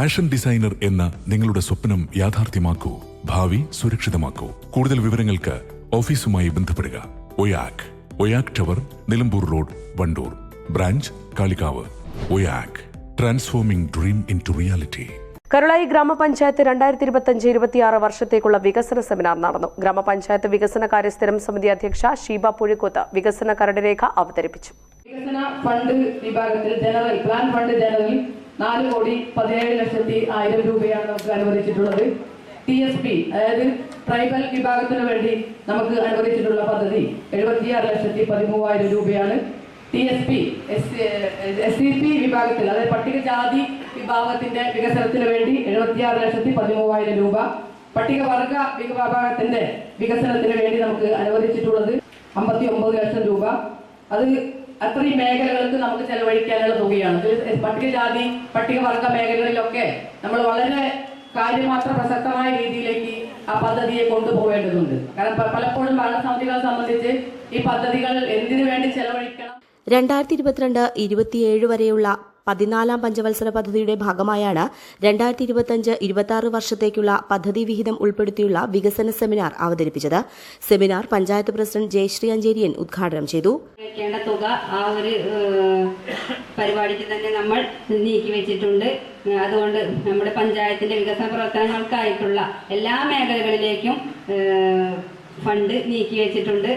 Fashion designer എന്ന നിങ്ങളുടെ സ്വപ്നം യാഥാർത്ഥ്യമാക്കൂ ഭാവി സുരക്ഷിതമാക്കൂ. കൂടുതൽ വിവരങ്ങൾക്ക് ഓഫീസുമായി ബന്ധപ്പെടുക. Oyak Oyak tower Nilambur road Wandoor. Branch Kalikavu. Oyak transforming dream in to reality. Karulayi ഗ്രാമപഞ്ചായത്ത് രണ്ടായിരത്തി ഇരുപത്തിയഞ്ച് ഇരുപത്തിയാറ് വർഷത്തേക്കുള്ള വികസന സെമിനാർ നടന്നു. ഗ്രാമപഞ്ചായത്ത് വികസനകാര്യ സ്ഥിരം സമിതി അധ്യക്ഷ ഷീബ പുഴിക്കോത്ത് വികസന കരട് രേഖ അവതരിപ്പിച്ചു. വികസന ഫണ്ട് വിഭാഗത്തിൽ ജനറൽ പ്ലാൻ ഫണ്ട് ജനറൽ നാല് കോടി പതിനേഴ് ലക്ഷത്തി ആയിരം രൂപയാണ് നമുക്ക് അനുവദിച്ചിട്ടുള്ളത്. ടി എസ് പി അതായത് ട്രൈബൽ വിഭാഗത്തിന് വേണ്ടി നമുക്ക് അനുവദിച്ചിട്ടുള്ള പദ്ധതി എഴുപത്തിയാറ് ലക്ഷത്തി പതിമൂവായിരം രൂപയാണ്. T S P S C P വിഭാഗത്തിൽ അതായത് പട്ടികജാതി വിഭാഗത്തിന്റെ വികസനത്തിന് വേണ്ടി എഴുപത്തിയാറ് ലക്ഷത്തി പതിമൂവായിരം രൂപ. പട്ടികവർഗ വിഭാഗത്തിന്റെ വികസനത്തിന് വേണ്ടി നമുക്ക് അനുവദിച്ചിട്ടുള്ളത് അമ്പത്തി ഒമ്പത് ലക്ഷം രൂപ. അത് അത്രയും മേഖലകൾക്ക് നമുക്ക് ചെലവഴിക്കാനുള്ള തുകയാണ്. പട്ടികജാതി പട്ടികവർഗ മേഖലകളിലൊക്കെ നമ്മൾ വളരെ കാര്യമാത്ര പ്രസക്തമായ രീതിയിലേക്ക് ആ പദ്ധതിയെ കൊണ്ടുപോകേണ്ടതുണ്ട്. കാരണം പലപ്പോഴും ഭരണസമിതികളെ സംബന്ധിച്ച് ഈ പദ്ധതികൾ എന്തിനു വേണ്ടി ചെലവഴിക്കണം? രണ്ടായിരത്തി ഇരുപത്തിരണ്ട് ഇരുപത്തിയേഴ് വരെയുള്ള പതിനാലാം പഞ്ചവത്സര പദ്ധതിയുടെ ഭാഗമായാണ് രണ്ടായിരത്തി ഇരുപത്തിയഞ്ച് ഇരുപത്തി ആറ് വർഷത്തേക്കുള്ള പദ്ധതി വിഹിതം ഉൾപ്പെടുത്തിയുള്ള വികസന സെമിനാർ അവതരിപ്പിച്ചത്. സെമിനാർ പഞ്ചായത്ത് പ്രസിഡന്റ് ജയശ്രീ അഞ്ചേരിയൻ ഉദ്ഘാടനം ചെയ്തു. വെക്കേണ്ട തുക ആ ഒരു പരിപാടിക്ക് തന്നെ നമ്മൾ നീക്കി വെച്ചിട്ടുണ്ട്. അതുകൊണ്ട് നമ്മുടെ പഞ്ചായത്തിന്റെ വികസന പ്രവർത്തനങ്ങൾക്കായിട്ടുള്ള എല്ലാ മേഖലകളിലേക്കും ഫണ്ട് നീക്കി വെച്ചിട്ടുണ്ട്.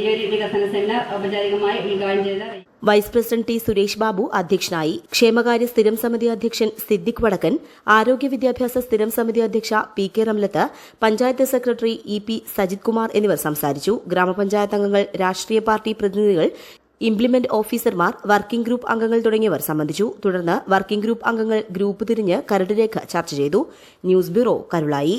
ഈ ഒരു വികസന സെമിനാർ ഔപചാരികമായി ഉദ്ഘാടനം ചെയ്ത vice president T Suresh Babu അധ്യക്ഷനായി ക്ഷേമകാര്യ സ്ഥിരം സമിതി അധ്യക്ഷൻ സിദ്ദിഖ് വടക്കൻ ആരോഗ്യ വിദ്യാഭ്യാസ സ്ഥിരം സമിതി അധ്യക്ഷ P K Ramlath panchayat secretary E P Sajith Kumar എന്നിവർ സംസാരിച്ചു. ഗ്രാമപഞ്ചായത്ത് അംഗങ്ങൾ രാഷ്ട്രീയ പാർട്ടി പ്രതിനിധികൾ ഇംപ്ലിമെന്റ് ഓഫീസർമാർ വർക്കിംഗ് ഗ്രൂപ്പ് അംഗങ്ങൾ തുടങ്ങിയവർ സംബന്ധിച്ചു. തുടർന്ന് വർക്കിംഗ് ഗ്രൂപ്പ് അംഗങ്ങൾ ഗ്രൂപ്പ് തിരിഞ്ഞ് കരട് രേഖ ചർച്ച ചെയ്തു. News bureau Karulayi.